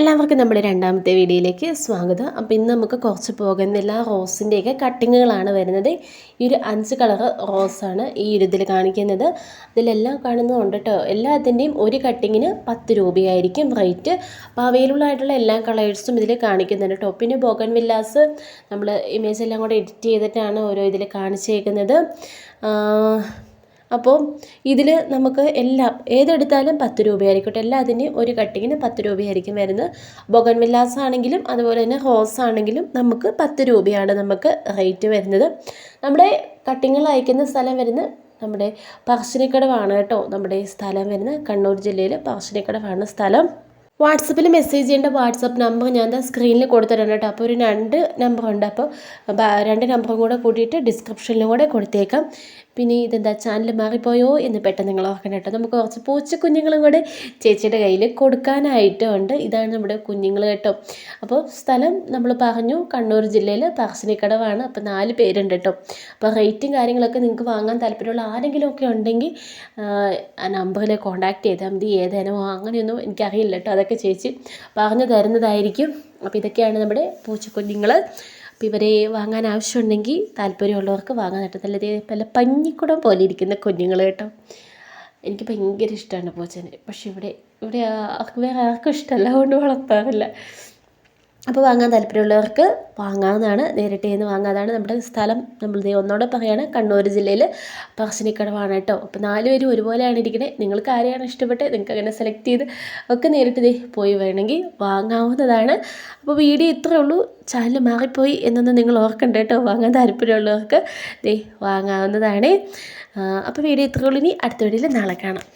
എല്ലാവർക്കും നമ്മുടെ രണ്ടാമത്തെ വീഡിയോയിലേക്ക് സ്വാഗതം. അപ്പോൾ ഇന്ന് നമുക്ക് കുറച്ച് പോകുന്നില്ല റോസിന്റെയൊക്കെ കട്ടിങ്ങുകളാണ് വരുന്നത്. ഈ ഒരു അഞ്ച് കളർ റോസാണ് ഈ ഒരു ഇതിൽ കാണിക്കുന്നത്. ഇതിലെല്ലാം കാണുന്നതുണ്ട് കേട്ടോ എല്ലാത്തിന്റെയും ഒരു കട്ടിങ്ങിന് പത്ത് രൂപയായിരിക്കും റേറ്റ്. അപ്പോൾ അവൈലബിൾ ആയിട്ടുള്ള എല്ലാ കളേഴ്സും ഇതിൽ കാണിക്കുന്നുണ്ട് കേട്ടോ പിന്നെ ബോഗൻ വില്ലാസ് നമ്മൾ ഇമേജ് എല്ലാം കൂടെ എഡിറ്റ് ചെയ്തിട്ടാണ് ഓരോ ഇതിൽ കാണിച്ചേക്കുന്നത്. അപ്പോൾ ഇതിൽ നമുക്ക് എല്ലാം ഏതെടുത്താലും പത്ത് രൂപയായിരിക്കട്ടെ. എല്ലാത്തിന്റെയും ഒരു കട്ടിങ്ങിന് പത്ത് രൂപയായിരിക്കും വരുന്നത്. ബൊഗൻ വില്ലാസ് ആണെങ്കിലും അതുപോലെ തന്നെ ഹോസ് ആണെങ്കിലും നമുക്ക് പത്ത് രൂപയാണ് നമുക്ക് റേറ്റ് വരുന്നത്. നമ്മുടെ കട്ടിങ്ങൾ അയക്കുന്ന സ്ഥലം വരുന്നത് നമ്മുടെ പറശ്ശിനിക്കടവാണ് കേട്ടോ. നമ്മുടെ സ്ഥലം വരുന്നത് കണ്ണൂർ ജില്ലയിൽ പറശ്ശിനിക്കടവാണ് സ്ഥലം. വാട്സപ്പിൽ മെസ്സേജ് ചെയ്യേണ്ട വാട്സപ്പ് നമ്പർ ഞാൻ ദാ സ്ക്രീനിൽ കൊടുത്തിട്ടുണ്ട് കേട്ടോ. അപ്പോൾ ഒരു രണ്ട് നമ്പർ ഉണ്ട്. അപ്പോൾ രണ്ട് നമ്പറും കൂടെ കൂട്ടിയിട്ട് ഡിസ്ക്രിപ്ഷനിലും കൂടെ കൊടുത്തേക്കാം. പിന്നെ ഇതെന്താ ചാനൽ മാറിപ്പോയോ എന്ന് പെട്ടെന്ന് നിങ്ങൾ ഓർക്കണം കേട്ടോ. നമുക്ക് കുറച്ച് പൂച്ചക്കുഞ്ഞുങ്ങളും കൂടെ ചേച്ചിയുടെ കയ്യിൽ കൊടുക്കാനായിട്ടുണ്ട്. ഇതാണ് നമ്മുടെ കുഞ്ഞുങ്ങൾ കേട്ടോ. അപ്പോൾ സ്ഥലം നമ്മൾ പറഞ്ഞു കണ്ണൂർ ജില്ലയിൽ പറശ്ശിനിക്കടവാണ്. അപ്പോൾ നാല് പേരുണ്ട് കേട്ടോ. അപ്പോൾ റേറ്റും കാര്യങ്ങളൊക്കെ നിങ്ങൾക്ക് വാങ്ങാൻ താല്പര്യമുള്ള ആരെങ്കിലും ഒക്കെ ഉണ്ടെങ്കിൽ ആ നമ്പറിൽ കോൺടാക്ട് ചെയ്താൽ മതി. ഏതേനോ അങ്ങനെയൊന്നും എനിക്കറിയില്ല കേട്ടോ. അതൊക്കെ ചേച്ചി പറഞ്ഞു തരുന്നതായിരിക്കും. അപ്പോൾ ഇതൊക്കെയാണ് നമ്മുടെ പൂച്ചക്കുഞ്ഞുങ്ങൾ അപ്പോൾ ഇവരെ വാങ്ങാൻ ആവശ്യമുണ്ടെങ്കിൽ താല്പര്യമുള്ളവർക്ക് പറ്റത്തില്ല ഇതേ പല പഞ്ഞിക്കുടം പോലെ ഇരിക്കുന്ന കുഞ്ഞുങ്ങൾ കേട്ടോ. എനിക്ക് ഭയങ്കര ഇഷ്ടമാണ് പൂച്ചനെ. പക്ഷെ ഇവിടെ ഇവിടെ ആർക്ക് വേറെ ആർക്കും ഇഷ്ടമല്ല. അതുകൊണ്ട് വളർത്താറില്ല. അപ്പോൾ വാങ്ങാൻ താല്പര്യമുള്ളവർക്ക് വാങ്ങാവുന്നതാണ്. നേരിട്ട് ചെന്ന് വാങ്ങാതാണ് നമ്മുടെ സ്ഥലം. നമ്മൾ ദേ ഒന്നോടെ പറയുകയാണ് കണ്ണൂർ ജില്ലയിൽ പറശ്ശിനിക്കടവാണ് കേട്ടോ. അപ്പോൾ നാല് പേരും ഒരുപോലെയാണ് ഇരിക്കുന്നത് നിങ്ങൾക്ക് ആരെയാണ് ഇഷ്ടപ്പെട്ടത്? നിങ്ങൾക്ക് അങ്ങനെ സെലക്ട് ചെയ്ത് ഒക്കെ നേരിട്ട് ദേ പോയി വേണമെങ്കിൽ വാങ്ങാവുന്നതാണ്. അപ്പോൾ വീഡിയോ ഇത്രയേ ഉള്ളൂ. ചാനൽ മാറിപ്പോയി എന്നൊന്നും നിങ്ങൾ ഓർക്കണ്ട കേട്ടോ. വാങ്ങാൻ താല്പര്യമുള്ളവർക്ക് ദേ വാങ്ങാവുന്നതാണ്. അപ്പോൾ വീഡിയോ ഇത്രയേ ഉള്ളൂ. ഇനി അടുത്ത വീഡിയോയിൽ നാളെ കാണാം.